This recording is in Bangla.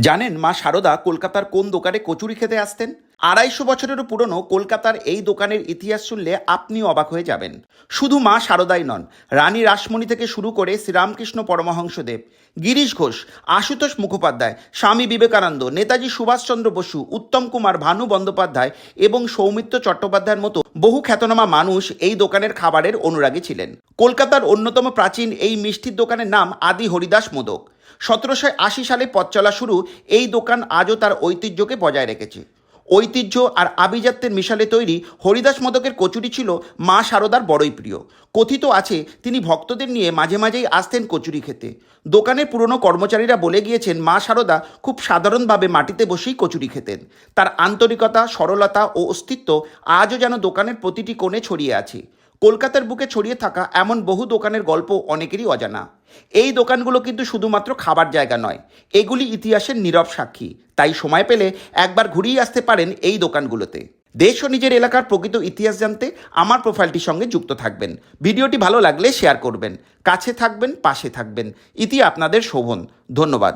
জানেন মা সারদা কলকাতার কোন দোকানে কচুরি খেতে আসতেন? আড়াইশো বছরেরও পুরনো কলকাতার এই দোকানের ইতিহাস শুনলে আপনি অবাক হয়ে যাবেন। শুধু মা সারদাই নন, রানী রাসমণি থেকে শুরু করে শ্রীরামকৃষ্ণ পরমহংসদেব, গিরিশ ঘোষ, আশুতোষ মুখোপাধ্যায়, স্বামী বিবেকানন্দ, নেতাজি সুভাষচন্দ্র বসু, উত্তম কুমার ভানু বন্দ্যোপাধ্যায় এবং সৌমিত্র চট্টোপাধ্যায়ের মতো বহু খ্যাতনামা মানুষ এই দোকানের খাবারের অনুরাগী ছিলেন। কলকাতার অন্যতম প্রাচীন এই মিষ্টির দোকানের নাম আদি হরিদাস মোদক। সতেরোশো আশি সালে পথ চলা শুরু, এই দোকান আজও তার ঐতিহ্যকে বজায় রেখেছে। ঐতিহ্য আর আভিজাত্যের মিশালে তৈরি হরিদাস মদকের কচুরি ছিল মা সারদার বড়ই প্রিয়। কথিত আছে, তিনি ভক্তদের নিয়ে মাঝে মাঝেই আসতেন কচুরি খেতে। দোকানের পুরনো কর্মচারীরা বলে গিয়েছেন, মা সারদা খুব সাধারণভাবে মাটিতে বসেই কচুরি খেতেন। তার আন্তরিকতা, সরলতা ও অস্তিত্ব আজও যেন দোকানের প্রতিটি কোণে ছড়িয়ে আছে। কলকাতার বুকে ছড়িয়ে থাকা এমন বহু দোকানের গল্প অনেকেরই অজানা। এই দোকানগুলো কিন্তু শুধুমাত্র খাবার জায়গা নয়, এগুলি ইতিহাসের নীরব সাক্ষী। তাই সময় পেলে একবার ঘুরিয়ে আসতে পারেন এই দোকানগুলোতে। দেশ ও নিজের এলাকার প্রকৃত ইতিহাস জানতে আমার প্রোফাইলটির সঙ্গে যুক্ত থাকবেন। ভিডিওটি ভালো লাগলে শেয়ার করবেন, কাছে থাকবেন, পাশে থাকবেন। ইতি আপনাদের শোভন। ধন্যবাদ।